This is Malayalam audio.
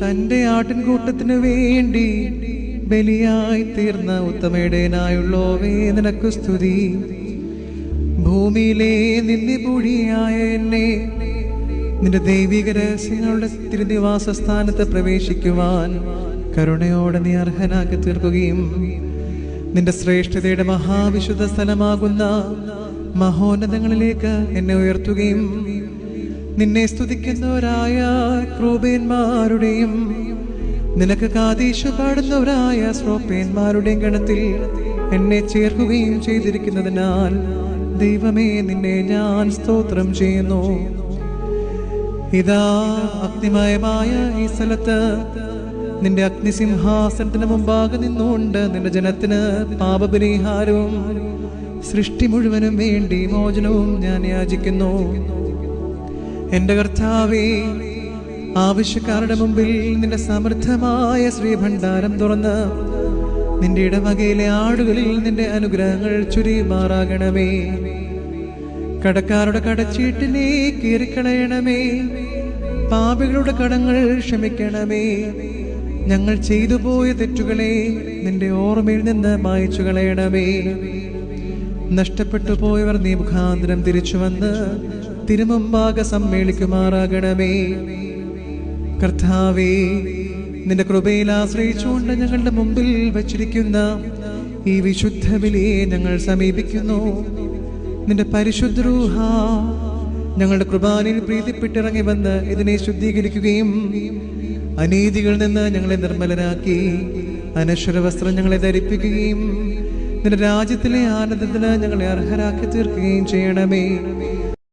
തന്റെ ആട്ടിൻകൂട്ടത്തിനു വേണ്ടി ബലിയായി തീർന്ന ഉത്തമയുടേനായുള്ളോ വേദനക്കു സ്തുതി. ഭൂമിയിലെ നിന്ദിപൂഴിയായ എന്നെ നിന്റെ ദൈവിക രഹസ്യങ്ങളുടെ തിരുനിവാസ സ്ഥാനത്ത് പ്രവേശിക്കുവാൻ കരുണയോടെ നീ അർഹനാക്കി തീർക്കുകയും നിന്റെ ശ്രേഷ്ഠതയുടെ മഹാവിശുദ്ധ സ്ഥലമാകുന്ന മഹോന്നതങ്ങളിലേക്ക് എന്നെ ഉയർത്തുകയും നിന്നെ സ്തുതിക്കുന്നവരായ ക്രൂപേന്മാരുടെയും നിനക്ക് കാതീശു പാടുന്നവരായ ശ്രോപ്പേന്മാരുടെയും ഗണത്തിൽ എന്നെ ചേർക്കുകയും ചെയ്തിരിക്കുന്നതിനാൽ ദൈവമേ നിന്നെ ഞാൻ സ്തോത്രം ചെയ്യുന്നു. ഇതാ അഗ്നിമയമായ ഈ സ്ഥലത്ത് നിന്റെ അഗ്നിസിംഹാസനത്തിന് മുമ്പാകെ നിന്നുകൊണ്ട് നിന്റെ ജനത്തിന് പാപപരിഹാരവും സൃഷ്ടി മുഴുവനും വേണ്ടി മോചനവും ഞാൻ യാചിക്കുന്നു. എന്റെ കർത്താവേ ആവശ്യക്കാരുടെ മുമ്പിൽ നിന്റെ സമൃദ്ധമായ ശ്രീഭണ്ഡാരം തുറന്ന് നിന്റെ ഇടവകയിലെ ആടുകളിൽ നിന്റെ അനുഗ്രഹങ്ങൾ ചുരിമാറാകണമേ കടക്കാരുടെ കടച്ചീട്ടിനെ കീറിക്കളയണമേ. പാപികളുടെ കടങ്ങൾ ക്ഷമിക്കണമേ. ഞങ്ങൾ ചെയ്തു പോയ തെറ്റുകളെ നിന്റെ ഓർമ്മയിൽ നിന്ന് മായച്ചു കളയണമേ നഷ്ടപ്പെട്ടു പോയവർ നീ മുഖാന്തരം തിരിച്ചു വന്ന് തിരുമുമ്പാകെ സമ്മേളിക്കുമാറാകണമേ. കർത്താവേ നിന്റെ കൃപയിൽ ആശ്രയിച്ചുകൊണ്ട് ഞങ്ങളുടെ മുമ്പിൽ വച്ചിരിക്കുന്ന ഈ വിശുദ്ധ ബലിയെ ഞങ്ങൾ സമീപിക്കുന്നു. നിന്റെ പരിശുദ്ധ ഞങ്ങളുടെ കൃപാനിൽ പ്രീതിപ്പെട്ടിറങ്ങി വന്ന് ഇതിനെ ശുദ്ധീകരിക്കുകയും അനീതികളിൽ നിന്ന് ഞങ്ങളെ നിർമ്മലരാക്കി അനശ്വര വസ്ത്രം ഞങ്ങളെ ധരിപ്പിക്കുകയും നിന്റെ രാജ്യത്തിലെ ആനന്ദത്തിന് ഞങ്ങളെ അർഹരാക്കി തീർക്കുകയും ചെയ്യണമേ.